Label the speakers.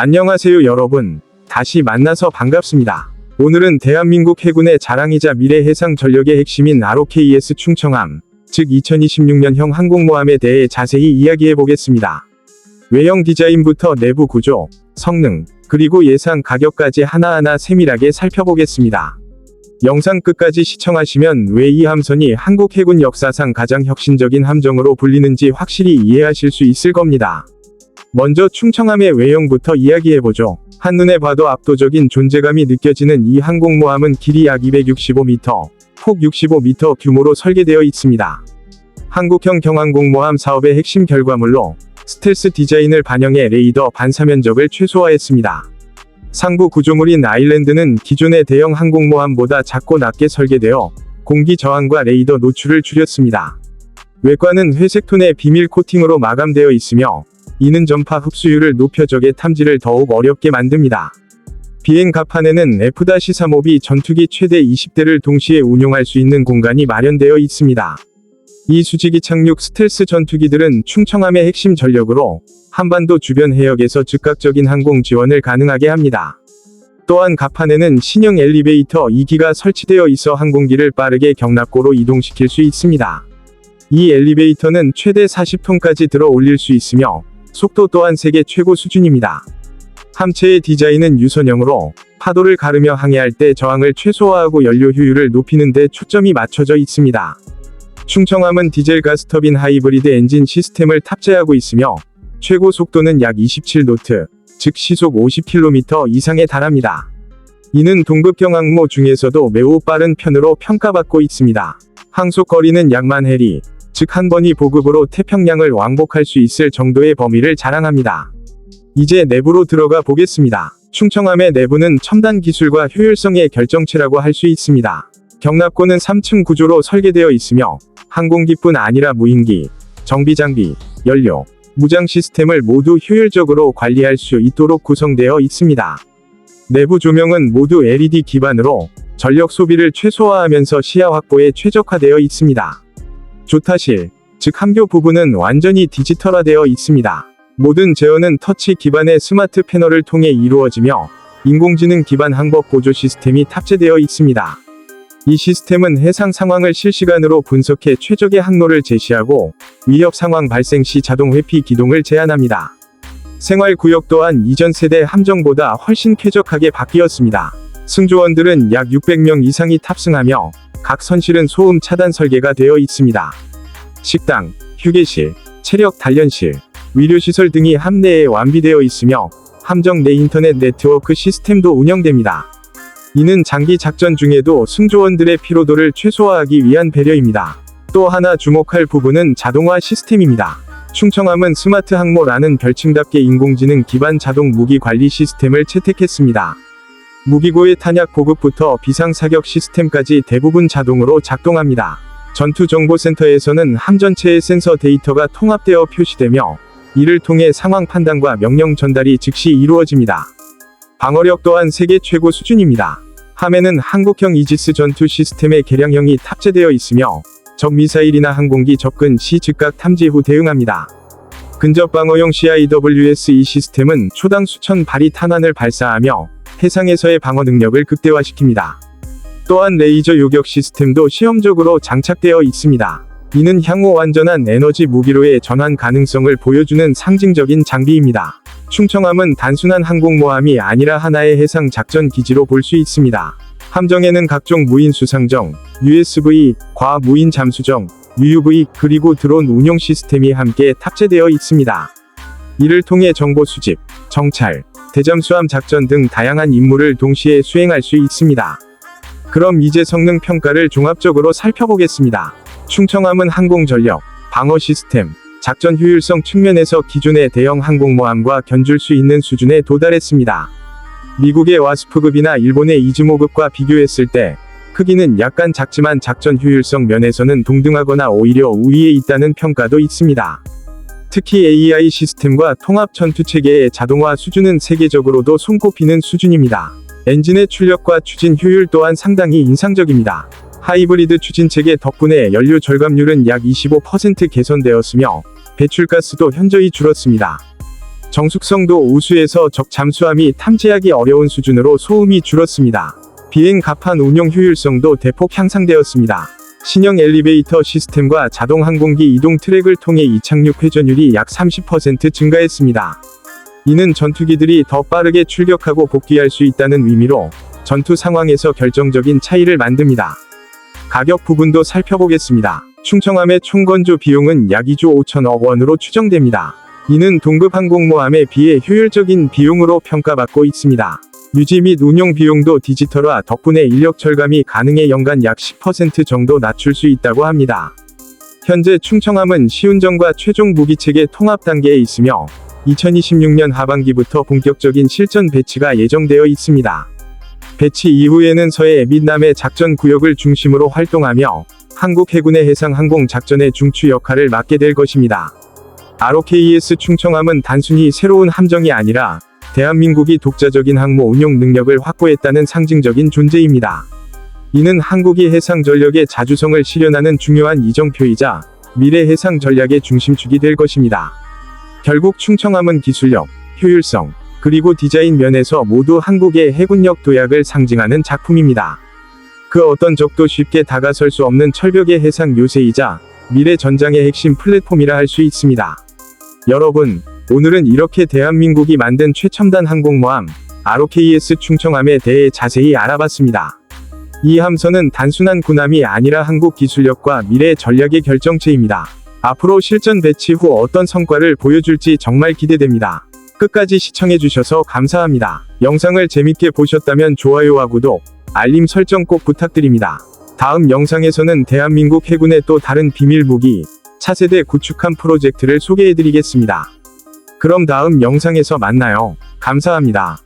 Speaker 1: 안녕하세요 여러분. 다시 만나서 반갑습니다. 오늘은 대한민국 해군의 자랑이자 미래 해상 전력의 핵심인 ROKS 충청함, 즉 2026년형 항공모함에 대해 자세히 이야기해 보겠습니다. 외형 디자인부터 내부 구조, 성능, 그리고 예상 가격까지 하나하나 세밀하게 살펴보겠습니다. 영상 끝까지 시청하시면 왜 이 함선이 한국 해군 역사상 가장 혁신적인 함정으로 불리는지 확실히 이해하실 수 있을 겁니다. 먼저 충청함의 외형부터 이야기해보죠. 한눈에 봐도 압도적인 존재감이 느껴지는 이 항공모함은 길이 약 265m, 폭 65m 규모로 설계되어 있습니다. 한국형 경항공모함 사업의 핵심 결과물로 스텔스 디자인을 반영해 레이더 반사 면적을 최소화했습니다. 상부 구조물인 아일랜드는 기존의 대형 항공모함보다 작고 낮게 설계되어 공기 저항과 레이더 노출을 줄였습니다. 외관은 회색 톤의 비밀 코팅으로 마감되어 있으며 이는 전파 흡수율을 높여 적의 탐지를 더욱 어렵게 만듭니다. 비행 갑판에는 F-35B 전투기 최대 20대를 동시에 운용할 수 있는 공간이 마련되어 있습니다. 이 수직이 착륙 스텔스 전투기들은 충청함의 핵심 전력으로 한반도 주변 해역에서 즉각적인 항공 지원을 가능하게 합니다. 또한 갑판에는 신형 엘리베이터 2기가 설치되어 있어 항공기를 빠르게 경납고로 이동시킬 수 있습니다. 이 엘리베이터는 최대 40톤까지 들어 올릴 수 있으며 속도 또한 세계 최고 수준입니다. 함체의 디자인은 유선형으로 파도를 가르며 항해할 때 저항을 최소화하고 연료 효율을 높이는 데 초점이 맞춰져 있습니다. 충청함은 디젤 가스 터빈 하이브리드 엔진 시스템을 탑재하고 있으며 최고 속도는 약 27노트, 즉 시속 50km 이상에 달합니다. 이는 동급경 항모 중에서도 매우 빠른 편으로 평가받고 있습니다. 항속 거리는 약만 해리, 즉 한 번이 보급으로 태평양을 왕복할 수 있을 정도의 범위를 자랑합니다. 이제 내부로 들어가 보겠습니다. 충청함의 내부는 첨단 기술과 효율성의 결정체라고 할 수 있습니다. 경납고는 3층 구조로 설계되어 있으며 항공기뿐 아니라 무인기, 정비 장비, 연료, 무장 시스템을 모두 효율적으로 관리할 수 있도록 구성되어 있습니다. 내부 조명은 모두 LED 기반으로 전력 소비를 최소화하면서 시야 확보에 최적화되어 있습니다. 조타실, 즉 함교 부분은 완전히 디지털화되어 있습니다. 모든 제어는 터치 기반의 스마트 패널을 통해 이루어지며 인공지능 기반 항법 보조 시스템이 탑재되어 있습니다. 이 시스템은 해상 상황을 실시간으로 분석해 최적의 항로를 제시하고 위협 상황 발생 시 자동 회피 기동을 제한합니다. 생활 구역 또한 이전 세대 함정보다 훨씬 쾌적하게 바뀌었습니다. 승조원들은 약 600명 이상이 탑승하며 각 선실은 소음 차단 설계가 되어 있습니다. 식당, 휴게실, 체력 단련실, 위료시설 등이 함내에 완비되어 있으며 함정 내 인터넷 네트워크 시스템도 운영됩니다. 이는 장기 작전 중에도 승조원들의 피로도를 최소화하기 위한 배려입니다. 또 하나 주목할 부분은 자동화 시스템입니다. 충청함은 스마트 항모라는 별칭답게 인공지능 기반 자동 무기 관리 시스템을 채택했습니다. 무기고의 탄약 보급부터 비상 사격 시스템까지 대부분 자동으로 작동합니다. 전투정보센터에서는 함 전체의 센서 데이터가 통합되어 표시되며 이를 통해 상황 판단과 명령 전달이 즉시 이루어집니다. 방어력 또한 세계 최고 수준입니다. 함에는 한국형 이지스 전투 시스템의 개량형이 탑재되어 있으며 적 미사일이나 항공기 접근 시 즉각 탐지 후 대응합니다. 근접 방어용 CIWS-E 시스템은 초당 수천 발이 탄환을 발사하며 해상에서의 방어 능력을 극대화시킵니다. 또한 레이저 요격 시스템도 시험적으로 장착되어 있습니다. 이는 향후 완전한 에너지 무기로의 전환 가능성을 보여주는 상징적인 장비입니다. 충청함은 단순한 항공모함이 아니라 하나의 해상 작전 기지로 볼 수 있습니다. 함정에는 각종 무인 수상정, USV, 과 무인 잠수정, UUV, 그리고 드론 운용 시스템이 함께 탑재되어 있습니다. 이를 통해 정보 수집, 정찰, 대잠수함 작전 등 다양한 임무를 동시에 수행할 수 있습니다. 그럼 이제 성능 평가를 종합적으로 살펴보겠습니다. 충청함은 항공전력, 방어 시스템, 작전 효율성 측면에서 기존의 대형 항공모함과 견줄 수 있는 수준에 도달했습니다. 미국의 와스프급이나 일본의 이즈모급과 비교했을 때 크기는 약간 작지만 작전 효율성 면에서는 동등하거나 오히려 우위에 있다는 평가도 있습니다. 특히 AI 시스템과 통합 전투 체계의 자동화 수준은 세계적으로도 손꼽히는 수준입니다. 엔진의 출력과 추진 효율 또한 상당히 인상적입니다. 하이브리드 추진 체계 덕분에 연료 절감률은 약 25% 개선되었으며 배출가스도 현저히 줄었습니다. 정숙성도 우수해서 적 잠수함이 탐지하기 어려운 수준으로 소음이 줄었습니다. 비행 갑판 운용 효율성도 대폭 향상되었습니다. 신형 엘리베이터 시스템과 자동 항공기 이동 트랙을 통해 이착륙 회전율이 약 30% 증가했습니다. 이는 전투기들이 더 빠르게 출격하고 복귀할 수 있다는 의미로 전투 상황에서 결정적인 차이를 만듭니다. 가격 부분도 살펴보겠습니다. 충청함의 총건조 비용은 약 2조 5천억 원으로 추정됩니다. 이는 동급 항공모함에 비해 효율적인 비용으로 평가받고 있습니다. 유지 및 운용 비용도 디지털화 덕분에 인력 절감이 가능해 연간 약 10% 정도 낮출 수 있다고 합니다. 현재 충청함은 시운전과 최종 무기체계 통합 단계에 있으며 2026년 하반기부터 본격적인 실전 배치가 예정되어 있습니다. 배치 이후에는 서해 및 남해 작전 구역을 중심으로 활동하며 한국 해군의 해상 항공 작전의 중추 역할을 맡게 될 것입니다. ROKES 충청함은 단순히 새로운 함정이 아니라 대한민국이 독자적인 항모 운용 능력을 확보했다는 상징적인 존재입니다. 이는 한국이 해상 전력의 자주성을 실현하는 중요한 이정표이자 미래 해상 전략의 중심축이 될 것입니다. 결국 충청함은 기술력, 효율성, 그리고 디자인 면에서 모두 한국의 해군력 도약을 상징하는 작품입니다. 그 어떤 적도 쉽게 다가설 수 없는 철벽의 해상 요새이자 미래 전장의 핵심 플랫폼이라 할 수 있습니다. 여러분, 오늘은 이렇게 대한민국이 만든 최첨단 항공모함 ROKES 충청함에 대해 자세히 알아봤습니다. 이 함선은 단순한 군함이 아니라 한국 기술력과 미래 전략의 결정체입니다. 앞으로 실전 배치 후 어떤 성과를 보여줄지 정말 기대됩니다. 끝까지 시청해주셔서 감사합니다. 영상을 재밌게 보셨다면 좋아요와 구독, 알림 설정 꼭 부탁드립니다. 다음 영상에서는 대한민국 해군의 또 다른 비밀 무기, 차세대 구축함 프로젝트를 소개해드리겠습니다. 그럼 다음 영상에서 만나요. 감사합니다.